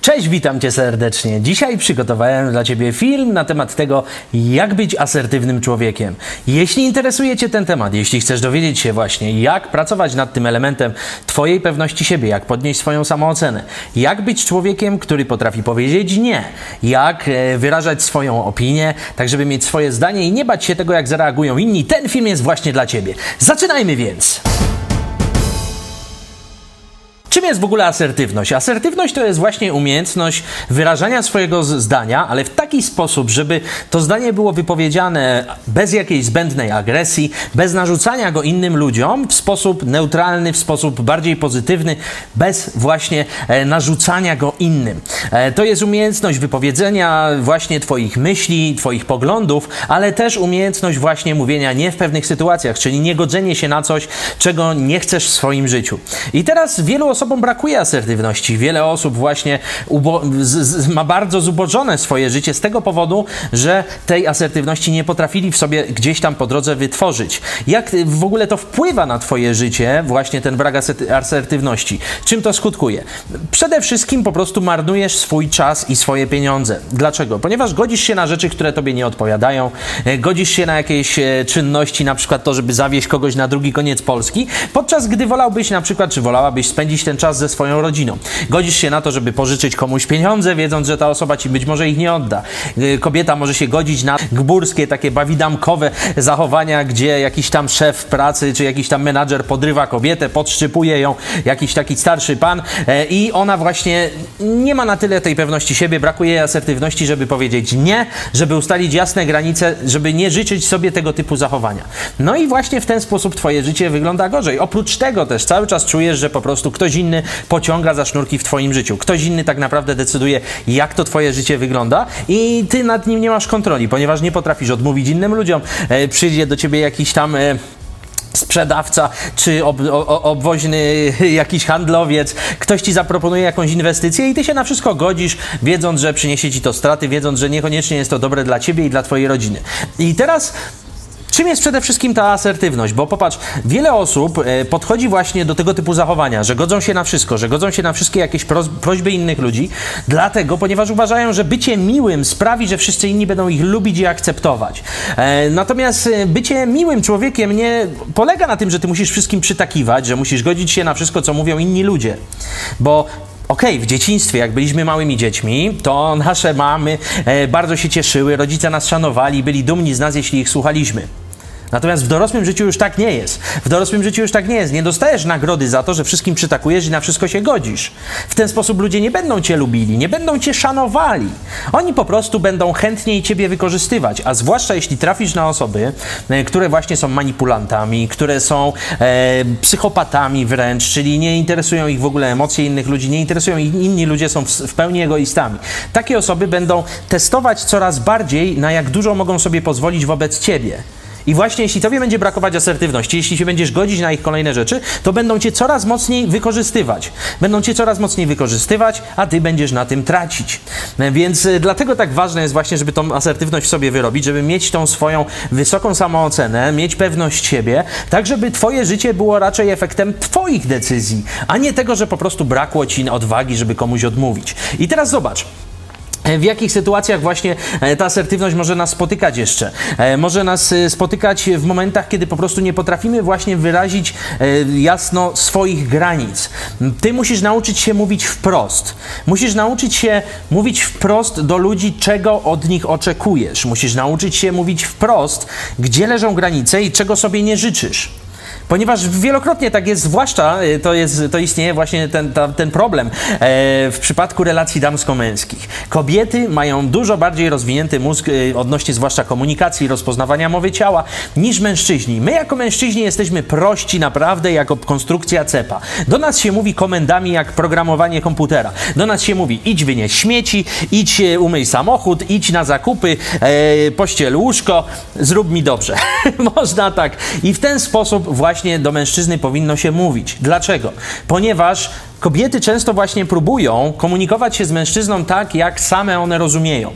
Cześć, witam Cię serdecznie. Dzisiaj przygotowałem dla Ciebie film na temat tego, jak być asertywnym człowiekiem. Jeśli interesuje Cię ten temat, jeśli chcesz dowiedzieć się właśnie, jak pracować nad tym elementem Twojej pewności siebie, jak podnieść swoją samoocenę, jak być człowiekiem, który potrafi powiedzieć nie, jak e, wyrażać swoją opinię, tak żeby mieć swoje zdanie i nie bać się tego, jak zareagują inni, ten film jest właśnie dla Ciebie. Zaczynajmy więc! Czym jest w ogóle asertywność? Asertywność to jest właśnie umiejętność wyrażania swojego zdania, ale w taki sposób, żeby to zdanie było wypowiedziane bez jakiejś zbędnej agresji, bez narzucania go innym ludziom, w sposób neutralny, w sposób bardziej pozytywny, bez właśnie e, narzucania go innym. E, to jest umiejętność wypowiedzenia właśnie Twoich myśli, Twoich poglądów, ale też umiejętność właśnie mówienia nie w pewnych sytuacjach, czyli nie godzenie się na coś, czego nie chcesz w swoim życiu. I teraz wielu osobom brakuje asertywności. Wiele osób właśnie ma bardzo zubożone swoje życie z tego powodu, że tej asertywności nie potrafili w sobie gdzieś tam po drodze wytworzyć. Jak w ogóle to wpływa na Twoje życie, właśnie ten brak aserty- asertywności? Czym to skutkuje? Przede wszystkim po prostu marnujesz swój czas i swoje pieniądze. Dlaczego? Ponieważ godzisz się na rzeczy, które Tobie nie odpowiadają, e, godzisz się na jakieś e, czynności, na przykład to, żeby zawieźć kogoś na drugi koniec Polski, podczas gdy wolałbyś na przykład, czy wolałabyś spędzić ten czas ze swoją rodziną. Godzisz się na to, żeby pożyczyć komuś pieniądze, wiedząc, że ta osoba ci być może ich nie odda. Y, Kobieta może się godzić na gburskie, takie bawidamkowe zachowania, gdzie jakiś tam szef pracy, czy jakiś tam menadżer podrywa kobietę, podszczypuje ją, jakiś taki starszy pan e, i ona właśnie nie ma na tyle tej pewności siebie, brakuje jej asertywności, żeby powiedzieć nie, żeby ustalić jasne granice, żeby nie życzyć sobie tego typu zachowania. No i właśnie w ten sposób twoje życie wygląda gorzej. Oprócz tego też cały czas czujesz, że po prostu ktoś inny pociąga za sznurki w twoim życiu. Ktoś inny tak naprawdę decyduje, jak to twoje życie wygląda i ty nad nim nie masz kontroli, ponieważ nie potrafisz odmówić innym ludziom. E, przyjdzie do ciebie jakiś tam... E, sprzedawca czy ob, o, o- obwoźny jakiś handlowiec, ktoś ci zaproponuje jakąś inwestycję i ty się na wszystko godzisz, wiedząc, że przyniesie ci to straty, wiedząc, że niekoniecznie jest to dobre dla ciebie i dla twojej rodziny. I teraz Czym jest przede wszystkim ta asertywność? Bo popatrz, wiele osób e, podchodzi właśnie do tego typu zachowania, że godzą się na wszystko, że godzą się na wszystkie jakieś prośby innych ludzi, dlatego, ponieważ uważają, że bycie miłym sprawi, że wszyscy inni będą ich lubić i akceptować. E, natomiast e, bycie miłym człowiekiem nie polega na tym, że ty musisz wszystkim przytakiwać, że musisz godzić się na wszystko, co mówią inni ludzie. Bo Okej, w dzieciństwie, jak byliśmy małymi dziećmi, to nasze mamy bardzo się cieszyły, rodzice nas szanowali, byli dumni z nas, jeśli ich słuchaliśmy. Natomiast w dorosłym życiu już tak nie jest. W dorosłym życiu już tak nie jest. Nie dostajesz nagrody za to, że wszystkim przytakujesz i na wszystko się godzisz. W ten sposób ludzie nie będą cię lubili, nie będą cię szanowali. Oni po prostu będą chętniej ciebie wykorzystywać, a zwłaszcza jeśli trafisz na osoby, e, które właśnie są manipulantami, które są e, psychopatami wręcz, czyli nie interesują ich w ogóle emocje innych ludzi, nie interesują ich inni ludzie, są w, w pełni egoistami. Takie osoby będą testować coraz bardziej, na jak dużo mogą sobie pozwolić wobec ciebie. I właśnie jeśli tobie będzie brakować asertywności, jeśli się będziesz godzić na ich kolejne rzeczy, to będą cię coraz mocniej wykorzystywać. Będą cię coraz mocniej wykorzystywać, a ty będziesz na tym tracić. Więc e, dlatego tak ważne jest właśnie, żeby tą asertywność w sobie wyrobić, żeby mieć tą swoją wysoką samoocenę, mieć pewność siebie, tak żeby twoje życie było raczej efektem twoich decyzji, a nie tego, że po prostu brakło ci odwagi, żeby komuś odmówić. I teraz zobacz. E, W jakich sytuacjach właśnie e, ta asertywność może nas spotykać jeszcze? E, Może nas spotykać w momentach, kiedy po prostu nie potrafimy właśnie wyrazić jasno swoich granic. Ty musisz nauczyć się mówić wprost. Musisz nauczyć się mówić wprost do ludzi, czego od nich oczekujesz. Musisz nauczyć się mówić wprost, gdzie leżą granice i czego sobie nie życzysz. Ponieważ wielokrotnie tak jest, zwłaszcza y, to, jest, to istnieje właśnie ten, ta, ten problem e, w przypadku relacji damsko-męskich. Kobiety mają dużo bardziej rozwinięty mózg e, odnośnie zwłaszcza komunikacji, rozpoznawania mowy ciała niż mężczyźni. My jako mężczyźni jesteśmy prości naprawdę jako konstrukcja cepa. Do nas się mówi komendami jak programowanie komputera. Do nas się mówi idź wynieś śmieci, idź e, umyj samochód, idź na zakupy, e, pościel łóżko, zrób mi dobrze. Można tak. I w ten sposób właśnie do mężczyzny powinno się mówić. Dlaczego? Ponieważ Kobiety często właśnie próbują komunikować się z mężczyzną tak, jak same one rozumieją.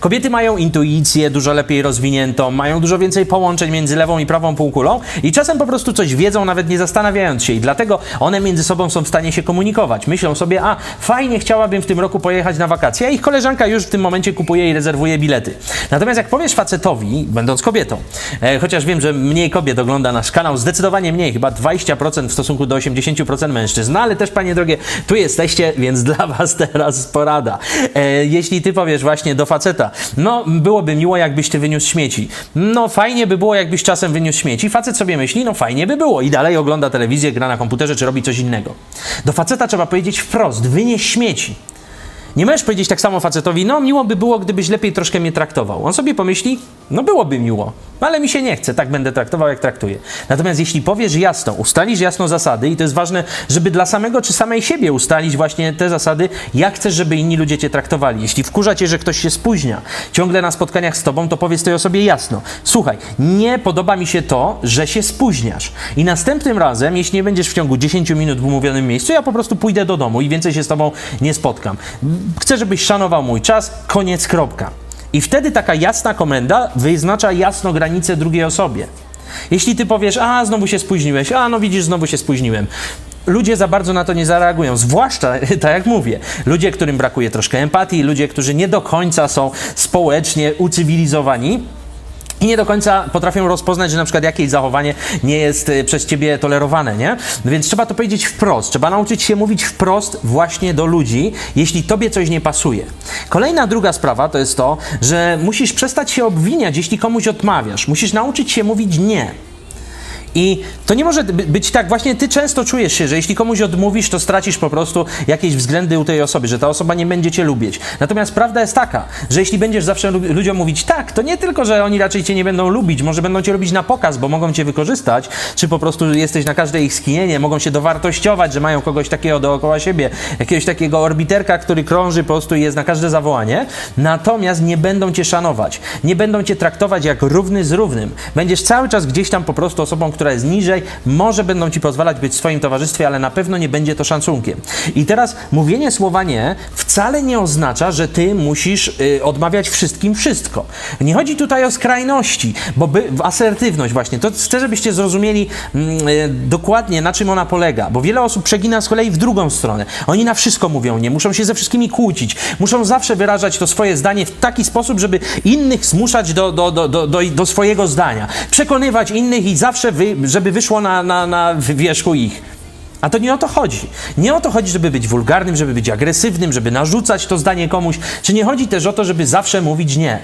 Kobiety mają intuicję dużo lepiej rozwiniętą, mają dużo więcej połączeń między lewą i prawą półkulą i czasem po prostu coś wiedzą, nawet nie zastanawiając się. I dlatego one między sobą są w stanie się komunikować. Myślą sobie, a fajnie chciałabym w tym roku pojechać na wakacje, a ich koleżanka już w tym momencie kupuje i rezerwuje bilety. Natomiast jak powiesz facetowi, będąc kobietą, e, chociaż wiem, że mniej kobiet ogląda nasz kanał, zdecydowanie mniej, chyba 20% w stosunku do 80% mężczyzn, no ale też, panie drogie, tu jesteście, więc dla was teraz porada. E, jeśli ty powiesz właśnie do faceta, no byłoby miło, jakbyś ty wyniósł śmieci. No fajnie by było, jakbyś czasem wyniósł śmieci. Facet sobie myśli, no fajnie by było i dalej ogląda telewizję, gra na komputerze, czy robi coś innego. Do faceta trzeba powiedzieć wprost, wynieś śmieci. Nie możesz powiedzieć tak samo facetowi, no miło by było, gdybyś lepiej troszkę mnie traktował. On sobie pomyśli, no byłoby miło, ale mi się nie chce, tak będę traktował, jak traktuję. Natomiast jeśli powiesz jasno, ustalisz jasno zasady i to jest ważne, żeby dla samego czy samej siebie ustalić właśnie te zasady, jak chcesz, żeby inni ludzie cię traktowali. Jeśli wkurza cię, że ktoś się spóźnia ciągle na spotkaniach z tobą, to powiedz tej osobie jasno. Słuchaj, nie podoba mi się to, że się spóźniasz. I następnym razem, jeśli nie będziesz w ciągu 10 minut w umówionym miejscu, ja po prostu pójdę do domu i więcej się z tobą nie spotkam. Chcę, żebyś szanował mój czas, koniec, kropka. I wtedy taka jasna komenda wyznacza jasno granice drugiej osobie. Jeśli ty powiesz, a znowu się spóźniłeś, a no widzisz, znowu się spóźniłem. Ludzie za bardzo na to nie zareagują, zwłaszcza, tak jak mówię, ludzie, którym brakuje troszkę empatii, ludzie, którzy nie do końca są społecznie ucywilizowani, i nie do końca potrafią rozpoznać, że na przykład jakieś zachowanie nie jest y, przez ciebie tolerowane, nie? Więc trzeba to powiedzieć wprost. Trzeba nauczyć się mówić wprost właśnie do ludzi, jeśli tobie coś nie pasuje. Kolejna druga sprawa to jest to, że musisz przestać się obwiniać, jeśli komuś odmawiasz. Musisz nauczyć się mówić nie. I to nie może by- być tak, właśnie ty często czujesz się, że jeśli komuś odmówisz, to stracisz po prostu jakieś względy u tej osoby, że ta osoba nie będzie cię lubić. Natomiast prawda jest taka, że jeśli będziesz zawsze lu- ludziom mówić tak, to nie tylko, że oni raczej cię nie będą lubić, może będą cię lubić na pokaz, bo mogą cię wykorzystać, czy po prostu jesteś na każde ich skinienie, mogą się dowartościować, że mają kogoś takiego dookoła siebie, jakiegoś takiego orbiterka, który krąży po prostu i jest na każde zawołanie, natomiast nie będą cię szanować, nie będą cię traktować jak równy z równym. Będziesz cały czas gdzieś tam po prostu osobą, która jest niżej, może będą ci pozwalać być w swoim towarzystwie, ale na pewno nie będzie to szacunkiem. I teraz mówienie słowa nie wcale nie oznacza, że ty musisz y, odmawiać wszystkim wszystko. Nie chodzi tutaj o skrajności, bo by, asertywność właśnie, to chcę, żebyście zrozumieli mm, y, dokładnie na czym ona polega, bo wiele osób przegina z kolei w drugą stronę. Oni na wszystko mówią nie, muszą się ze wszystkimi kłócić, muszą zawsze wyrażać to swoje zdanie w taki sposób, żeby innych zmuszać do, do, do, do, do, do swojego zdania, przekonywać innych i zawsze wy, żeby wyszło na, na, na wierzchu ich. A to nie o to chodzi. Nie o to chodzi, żeby być wulgarnym, żeby być agresywnym, żeby narzucać to zdanie komuś. Czy nie chodzi też o to, żeby zawsze mówić nie?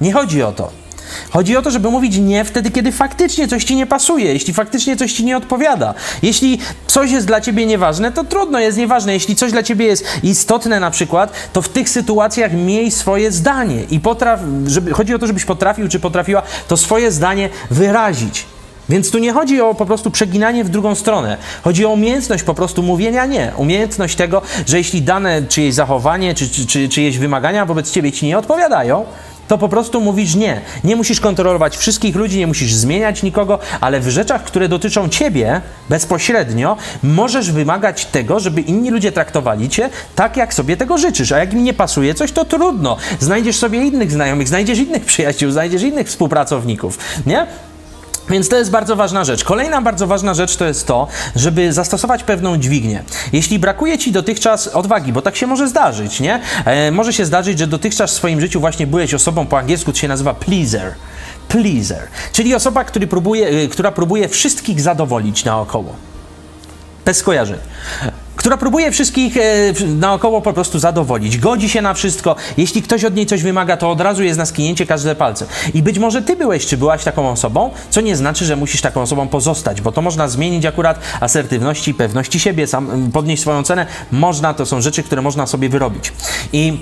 Nie chodzi o to. Chodzi o to, żeby mówić nie wtedy, kiedy faktycznie coś ci nie pasuje, jeśli faktycznie coś ci nie odpowiada. Jeśli coś jest dla ciebie nieważne, to trudno, jest nieważne. Jeśli coś dla ciebie jest istotne na przykład, to w tych sytuacjach miej swoje zdanie i potraf, żeby, chodzi o to, żebyś potrafił czy potrafiła to swoje zdanie wyrazić. Więc tu nie chodzi o po prostu przeginanie w drugą stronę. Chodzi o umiejętność po prostu mówienia nie. Umiejętność tego, że jeśli dane czyjeś zachowanie czy, czy, czy czyjeś wymagania wobec ciebie ci nie odpowiadają, to po prostu mówisz nie. Nie musisz kontrolować wszystkich ludzi, nie musisz zmieniać nikogo, ale w rzeczach, które dotyczą ciebie bezpośrednio, możesz wymagać tego, żeby inni ludzie traktowali cię tak, jak sobie tego życzysz. A jak im nie pasuje coś, to trudno. Znajdziesz sobie innych znajomych, znajdziesz innych przyjaciół, znajdziesz innych współpracowników, nie? Więc to jest bardzo ważna rzecz. Kolejna bardzo ważna rzecz to jest to, żeby zastosować pewną dźwignię. Jeśli brakuje ci dotychczas odwagi, bo tak się może zdarzyć, nie? E, może się zdarzyć, że dotychczas w swoim życiu właśnie byłeś osobą, po angielsku to się nazywa pleaser. Pleaser, czyli osoba, który próbuje, y, która próbuje wszystkich zadowolić naokoło. Bez skojarzeń. Która próbuje wszystkich e, naokoło po prostu zadowolić. Godzi się na wszystko. Jeśli ktoś od niej coś wymaga, to od razu jest na skinięcie każde palce. I być może ty byłeś, czy byłaś taką osobą, co nie znaczy, że musisz taką osobą pozostać, bo to można zmienić akurat asertywności, pewności siebie, sam, podnieść swoją cenę. Można, to są rzeczy, które można sobie wyrobić. I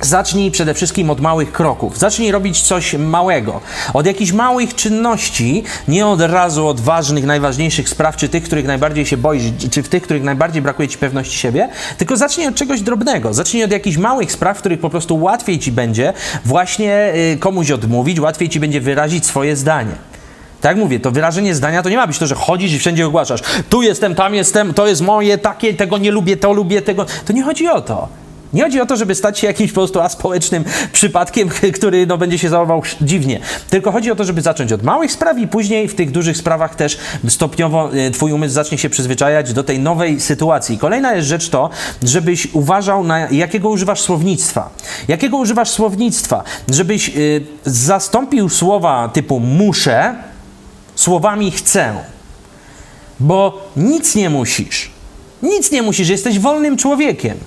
Zacznij przede wszystkim od małych kroków. Zacznij robić coś małego. Od jakichś małych czynności, nie od razu od ważnych, najważniejszych spraw, czy tych, których najbardziej się boisz, czy w tych, których najbardziej brakuje ci pewności siebie, tylko zacznij od czegoś drobnego. Zacznij od jakichś małych spraw, w których po prostu łatwiej ci będzie właśnie y, komuś odmówić, łatwiej ci będzie wyrazić swoje zdanie. Tak mówię, to wyrażenie zdania to nie ma być to, że chodzisz i wszędzie ogłaszasz. Tu jestem, tam jestem, to jest moje, takie, tego nie lubię, to lubię, tego. To nie chodzi o to. Nie chodzi o to, żeby stać się jakimś po prostu aspołecznym przypadkiem, który no, będzie się zachował dziwnie. Tylko chodzi o to, żeby zacząć od małych spraw i później w tych dużych sprawach też stopniowo e, twój umysł zacznie się przyzwyczajać do tej nowej sytuacji. Kolejna jest rzecz to, żebyś uważał na jakiego używasz słownictwa. Jakiego używasz słownictwa? Żebyś y, zastąpił słowa typu muszę słowami chcę. Bo nic nie musisz. Nic nie musisz, jesteś wolnym człowiekiem.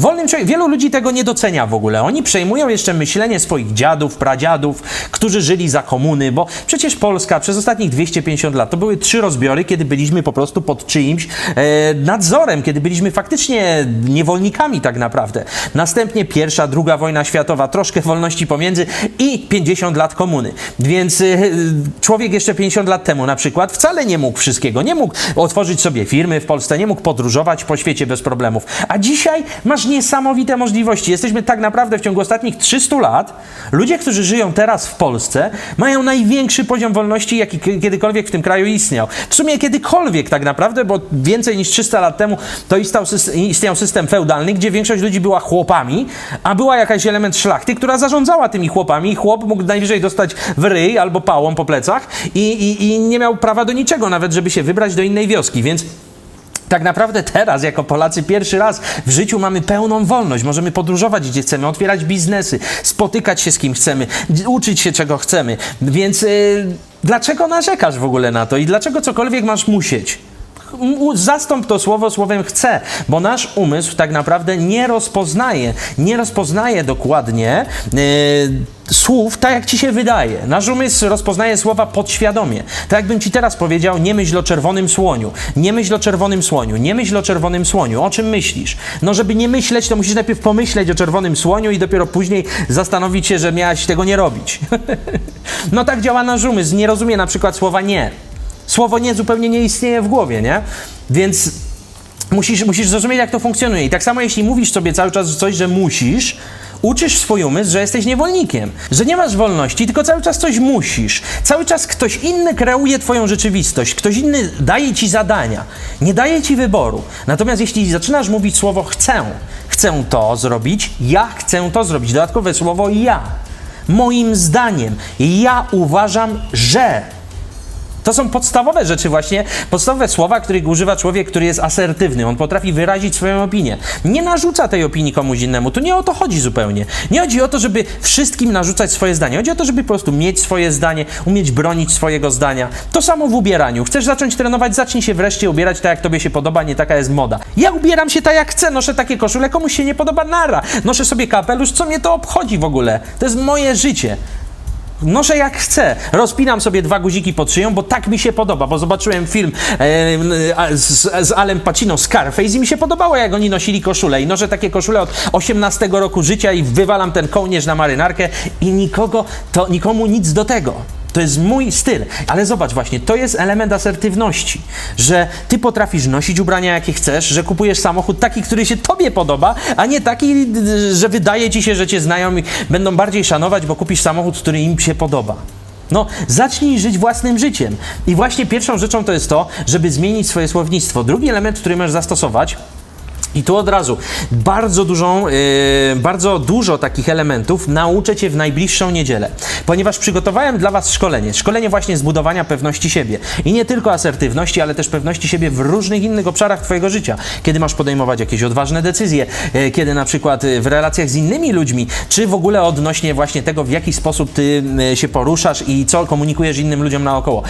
Wolnym. Wielu ludzi tego nie docenia w ogóle. Oni przejmują jeszcze myślenie swoich dziadów, pradziadów, którzy żyli za komuny, bo przecież Polska przez ostatnich 250 lat to były trzy rozbiory, kiedy byliśmy po prostu pod czyimś e, nadzorem, kiedy byliśmy faktycznie niewolnikami tak naprawdę. Następnie pierwsza, druga wojna światowa, troszkę wolności pomiędzy i 50 lat komuny. Więc e, człowiek jeszcze 50 lat temu na przykład wcale nie mógł wszystkiego. Nie mógł otworzyć sobie firmy w Polsce, nie mógł podróżować po świecie bez problemów. A dzisiaj masz niesamowite możliwości. Jesteśmy tak naprawdę w ciągu ostatnich 300 lat, ludzie, którzy żyją teraz w Polsce, mają największy poziom wolności, jaki kiedykolwiek w tym kraju istniał. W sumie kiedykolwiek tak naprawdę, bo więcej niż 300 lat temu to istniał system, istniał system feudalny, gdzie większość ludzi była chłopami, a była jakaś element szlachty, która zarządzała tymi chłopami chłop mógł najwyżej dostać w ryj albo pałą po plecach i, i, i nie miał prawa do niczego, nawet żeby się wybrać do innej wioski, więc tak naprawdę teraz, jako Polacy, pierwszy raz w życiu mamy pełną wolność. Możemy podróżować gdzie chcemy, otwierać biznesy, spotykać się z kim chcemy, uczyć się czego chcemy. Więc yy, dlaczego narzekasz w ogóle na to i dlaczego cokolwiek masz musieć? Zastąp to słowo słowem chcę, bo nasz umysł tak naprawdę nie rozpoznaje, nie rozpoznaje dokładnie yy, słów tak, jak ci się wydaje. Nasz umysł rozpoznaje słowa podświadomie. Tak jakbym ci teraz powiedział, nie myśl o czerwonym słoniu, nie myśl o czerwonym słoniu, nie myśl o czerwonym słoniu. O czym myślisz? No, żeby nie myśleć, to musisz najpierw pomyśleć o czerwonym słoniu i dopiero później zastanowić się, że miałaś tego nie robić. no tak działa nasz umysł. Nie rozumie na przykład słowa nie. Słowo nie zupełnie nie istnieje w głowie, nie? Więc musisz, musisz zrozumieć, jak to funkcjonuje. I tak samo, jeśli mówisz sobie cały czas coś, że musisz, uczysz swój umysł, że jesteś niewolnikiem, że nie masz wolności, tylko cały czas coś musisz. Cały czas ktoś inny kreuje twoją rzeczywistość, ktoś inny daje ci zadania, nie daje ci wyboru. Natomiast jeśli zaczynasz mówić słowo chcę, chcę to zrobić, ja chcę to zrobić, dodatkowe słowo ja. Moim zdaniem, ja uważam, że. To są podstawowe rzeczy właśnie, podstawowe słowa, których używa człowiek, który jest asertywny. On potrafi wyrazić swoją opinię. Nie narzuca tej opinii komuś innemu. Tu nie o to chodzi zupełnie. Nie chodzi o to, żeby wszystkim narzucać swoje zdanie. Chodzi o to, żeby po prostu mieć swoje zdanie, umieć bronić swojego zdania. To samo w ubieraniu. Chcesz zacząć trenować, zacznij się wreszcie ubierać tak, jak tobie się podoba, nie taka jest moda. Ja ubieram się tak, jak chcę, noszę takie koszule, komuś się nie podoba, nara. Noszę sobie kapelusz, co mnie to obchodzi w ogóle? To jest moje życie. Noszę jak chcę. Rozpinam sobie dwa guziki pod szyją, bo tak mi się podoba, bo zobaczyłem film e, z, z Alem Pacino Scarface i mi się podobało, jak oni nosili koszule. I noszę takie koszule od 18 roku życia i wywalam ten kołnierz na marynarkę i nikogo, to nikomu nic do tego. To jest mój styl. Ale zobacz właśnie, to jest element asertywności, że ty potrafisz nosić ubrania, jakie chcesz, że kupujesz samochód taki, który się tobie podoba, a nie taki, że wydaje ci się, że cię znają i będą bardziej szanować, bo kupisz samochód, który im się podoba. No, zacznij żyć własnym życiem. I właśnie pierwszą rzeczą to jest to, żeby zmienić swoje słownictwo. Drugi element, który możesz zastosować, i tu od razu bardzo dużą, yy, bardzo dużo takich elementów nauczę Cię w najbliższą niedzielę, ponieważ przygotowałem dla Was szkolenie. Szkolenie właśnie zbudowania pewności siebie. I nie tylko asertywności, ale też pewności siebie w różnych innych obszarach Twojego życia. Kiedy masz podejmować jakieś odważne decyzje, yy, kiedy na przykład yy, w relacjach z innymi ludźmi, czy w ogóle odnośnie właśnie tego, w jaki sposób Ty yy, się poruszasz i co komunikujesz innym ludziom naokoło.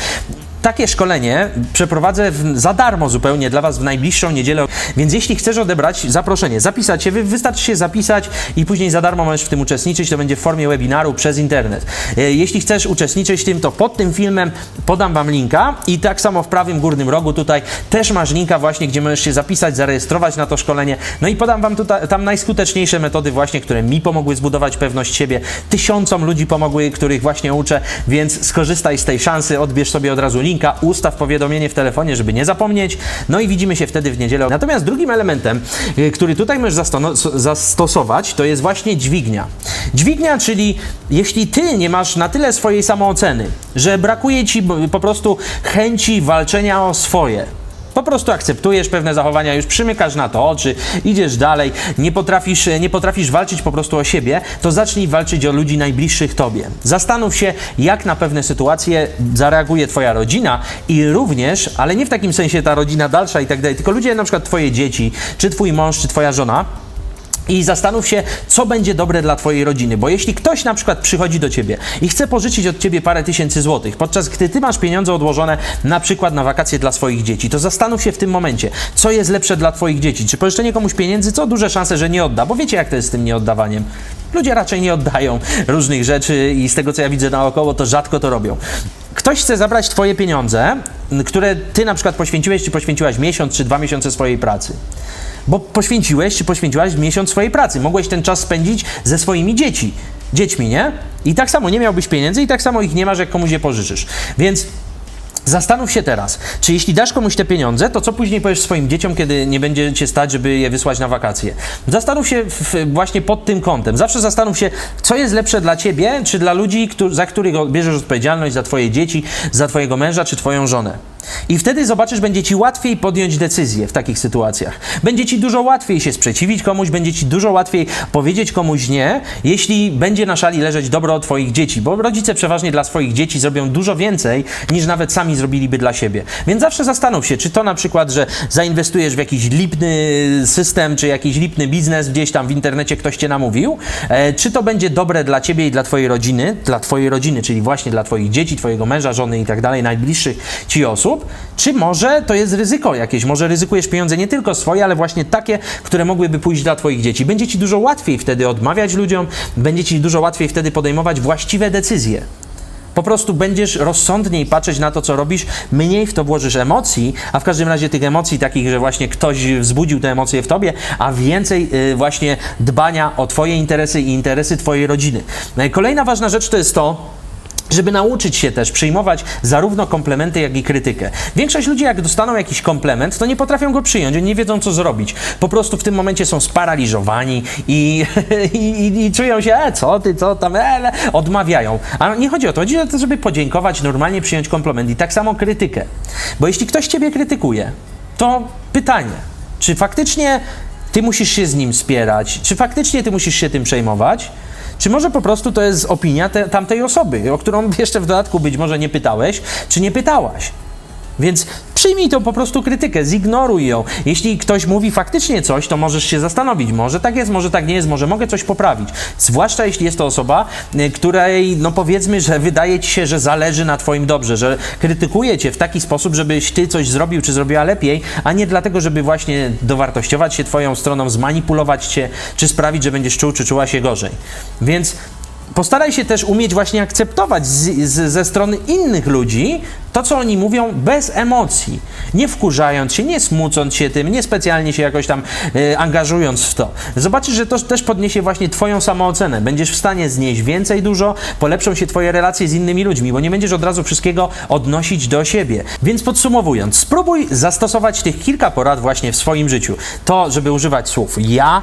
Takie szkolenie przeprowadzę w, za darmo zupełnie dla Was w najbliższą niedzielę, więc jeśli chcesz odebrać zaproszenie, zapisać się, wy- wystarczy się zapisać i później za darmo możesz w tym uczestniczyć, to będzie w formie webinaru przez internet. E, Jeśli chcesz uczestniczyć w tym, to pod tym filmem podam Wam linka i tak samo w prawym górnym rogu tutaj też masz linka właśnie, gdzie możesz się zapisać, zarejestrować na to szkolenie, no i podam Wam tutaj, tam najskuteczniejsze metody właśnie, które mi pomogły zbudować pewność siebie, tysiącom ludzi pomogły, których właśnie uczę, więc skorzystaj z tej szansy, odbierz sobie od razu link linka, ustaw powiadomienie w telefonie, żeby nie zapomnieć. No i widzimy się wtedy w niedzielę. Natomiast drugim elementem, y, który tutaj możesz zastosować, to jest właśnie dźwignia. Dźwignia, czyli jeśli ty nie masz na tyle swojej samooceny, że brakuje ci po prostu chęci walczenia o swoje, po prostu akceptujesz pewne zachowania, już przymykasz na to oczy, idziesz dalej, nie potrafisz, nie potrafisz walczyć po prostu o siebie, to zacznij walczyć o ludzi najbliższych tobie. Zastanów się, jak na pewne sytuacje zareaguje twoja rodzina i również, ale nie w takim sensie ta rodzina dalsza i tak dalej, tylko ludzie, na przykład twoje dzieci, czy twój mąż, czy twoja żona, i zastanów się, co będzie dobre dla Twojej rodziny. Bo jeśli ktoś na przykład przychodzi do Ciebie i chce pożyczyć od Ciebie parę tysięcy złotych, podczas gdy Ty masz pieniądze odłożone na przykład na wakacje dla swoich dzieci, to zastanów się w tym momencie, co jest lepsze dla Twoich dzieci. Czy pożyczenie komuś pieniędzy, co duże szanse, że nie odda, bo wiecie, jak to jest z tym nieoddawaniem. Ludzie raczej nie oddają różnych rzeczy i z tego, co ja widzę naokoło, to rzadko to robią. Ktoś chce zabrać Twoje pieniądze, które Ty na przykład poświęciłeś, czy poświęciłaś miesiąc, czy dwa miesiące swojej pracy. Bo poświęciłeś czy poświęciłaś miesiąc swojej pracy. Mogłeś ten czas spędzić ze swoimi dzieci, dziećmi, nie? I tak samo nie miałbyś pieniędzy i tak samo ich nie masz, jak komuś je pożyczysz. Więc Zastanów się teraz, czy jeśli dasz komuś te pieniądze, to co później powiesz swoim dzieciom, kiedy nie będzie cię stać, żeby je wysłać na wakacje? Zastanów się właśnie pod tym kątem. Zawsze zastanów się, co jest lepsze dla ciebie, czy dla ludzi, za których bierzesz odpowiedzialność, za twoje dzieci, za twojego męża, czy twoją żonę. I wtedy zobaczysz, będzie ci łatwiej podjąć decyzję w takich sytuacjach. Będzie ci dużo łatwiej się sprzeciwić komuś, będzie ci dużo łatwiej powiedzieć komuś nie, jeśli będzie na szali leżeć dobro twoich dzieci, bo rodzice przeważnie dla swoich dzieci zrobią dużo więcej, niż nawet sami zrobiliby dla siebie. Więc zawsze zastanów się, czy to na przykład, że zainwestujesz w jakiś lipny system, czy jakiś lipny biznes, gdzieś tam w internecie ktoś cię namówił, e, czy to będzie dobre dla ciebie i dla twojej rodziny, dla twojej rodziny, czyli właśnie dla twoich dzieci, twojego męża, żony i tak dalej, najbliższych ci osób, czy może to jest ryzyko jakieś, może ryzykujesz pieniądze nie tylko swoje, ale właśnie takie, które mogłyby pójść dla twoich dzieci. Będzie ci dużo łatwiej wtedy odmawiać ludziom, będzie ci dużo łatwiej wtedy podejmować właściwe decyzje. Po prostu będziesz rozsądniej patrzeć na to, co robisz, mniej w to włożysz emocji, a w każdym razie tych emocji takich, że właśnie ktoś wzbudził te emocje w tobie, a więcej y, właśnie dbania o twoje interesy i interesy twojej rodziny. No kolejna ważna rzecz to jest to, żeby nauczyć się też przyjmować zarówno komplementy, jak i krytykę. Większość ludzi, jak dostaną jakiś komplement, to nie potrafią go przyjąć, nie wiedzą, co zrobić. Po prostu w tym momencie są sparaliżowani i, i, i, i czują się, e, co ty, co tam, e, odmawiają. A nie chodzi o to, chodzi o to, żeby podziękować, normalnie przyjąć komplement i tak samo krytykę. Bo jeśli ktoś ciebie krytykuje, to pytanie, czy faktycznie ty musisz się z nim spierać, czy faktycznie ty musisz się tym przejmować, czy może po prostu to jest opinia te, tamtej osoby, o którą jeszcze w dodatku być może nie pytałeś, czy nie pytałaś? Więc przyjmij to po prostu krytykę, zignoruj ją. Jeśli ktoś mówi faktycznie coś, to możesz się zastanowić, może tak jest, może tak nie jest, może mogę coś poprawić. Zwłaszcza jeśli jest to osoba, y, której, no powiedzmy, że wydaje ci się, że zależy na twoim dobrze, że krytykuje cię w taki sposób, żebyś ty coś zrobił, czy zrobiła lepiej, a nie dlatego, żeby właśnie dowartościować się twoją stroną, zmanipulować cię, czy sprawić, że będziesz czuł, czy czuła się gorzej. Więc postaraj się też umieć właśnie akceptować z, z, ze strony innych ludzi to, co oni mówią, bez emocji. Nie wkurzając się, nie smucąc się tym, nie specjalnie się jakoś tam e, angażując w to. Zobaczysz, że to też podniesie właśnie Twoją samoocenę. Będziesz w stanie znieść więcej dużo, polepszą się Twoje relacje z innymi ludźmi, bo nie będziesz od razu wszystkiego odnosić do siebie. Więc podsumowując, spróbuj zastosować tych kilka porad właśnie w swoim życiu. To, żeby używać słów ja,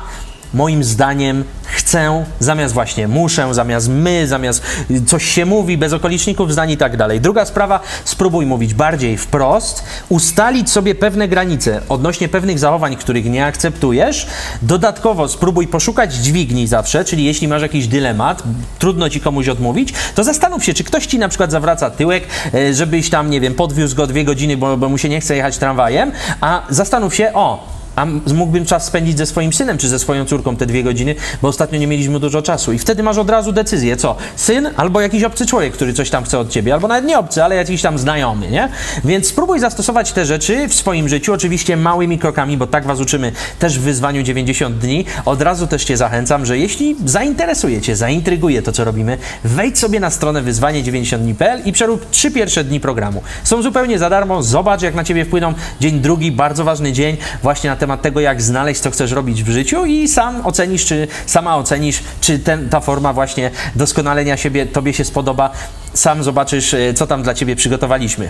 moim zdaniem chcę, zamiast właśnie muszę, zamiast my, zamiast coś się mówi, bez okoliczników zdań i tak dalej. Druga sprawa, spróbuj mówić bardziej wprost, ustalić sobie pewne granice odnośnie pewnych zachowań, których nie akceptujesz. Dodatkowo spróbuj poszukać dźwigni zawsze, czyli jeśli masz jakiś dylemat, trudno ci komuś odmówić, to zastanów się, czy ktoś ci na przykład zawraca tyłek, e, żebyś tam, nie wiem, podwiózł go dwie godziny, bo, bo mu się nie chce jechać tramwajem, a zastanów się, o, a mógłbym czas spędzić ze swoim synem czy ze swoją córką te dwie godziny, bo ostatnio nie mieliśmy dużo czasu. I wtedy masz od razu decyzję, co? Syn albo jakiś obcy człowiek, który coś tam chce od ciebie, albo nawet nie obcy, ale jakiś tam znajomy, nie? Więc spróbuj zastosować te rzeczy w swoim życiu, oczywiście małymi krokami, bo tak was uczymy też w wyzwaniu 90 dni. Od razu też cię zachęcam, że jeśli zainteresuje cię, zaintryguje to, co robimy, wejdź sobie na stronę wyzwanie90dni.pl i przerób trzy pierwsze dni programu. Są zupełnie za darmo, zobacz, jak na ciebie wpłyną dzień drugi, bardzo ważny dzień, właśnie na temat temat tego, jak znaleźć, co chcesz robić w życiu i sam ocenisz, czy sama ocenisz, czy ten, ta forma właśnie doskonalenia siebie Tobie się spodoba. Sam zobaczysz, e, co tam dla Ciebie przygotowaliśmy.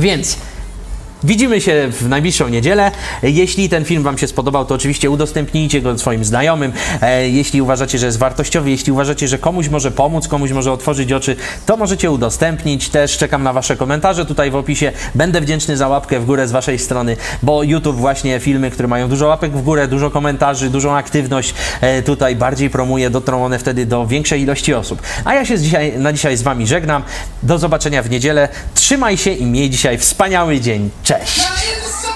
Więc Widzimy się w najbliższą niedzielę. Jeśli ten film Wam się spodobał, to oczywiście udostępnijcie go swoim znajomym. E, Jeśli uważacie, że jest wartościowy, jeśli uważacie, że komuś może pomóc, komuś może otworzyć oczy, to możecie udostępnić. Też czekam na Wasze komentarze tutaj w opisie. Będę wdzięczny za łapkę w górę z Waszej strony, bo YouTube właśnie filmy, które mają dużo łapek w górę, dużo komentarzy, dużą aktywność e, tutaj bardziej promuje, dotrą one wtedy do większej ilości osób. A ja się dzisiaj, na dzisiaj z Wami żegnam. Do zobaczenia w niedzielę. Trzymaj się i miej dzisiaj wspaniały dzień. Cześć!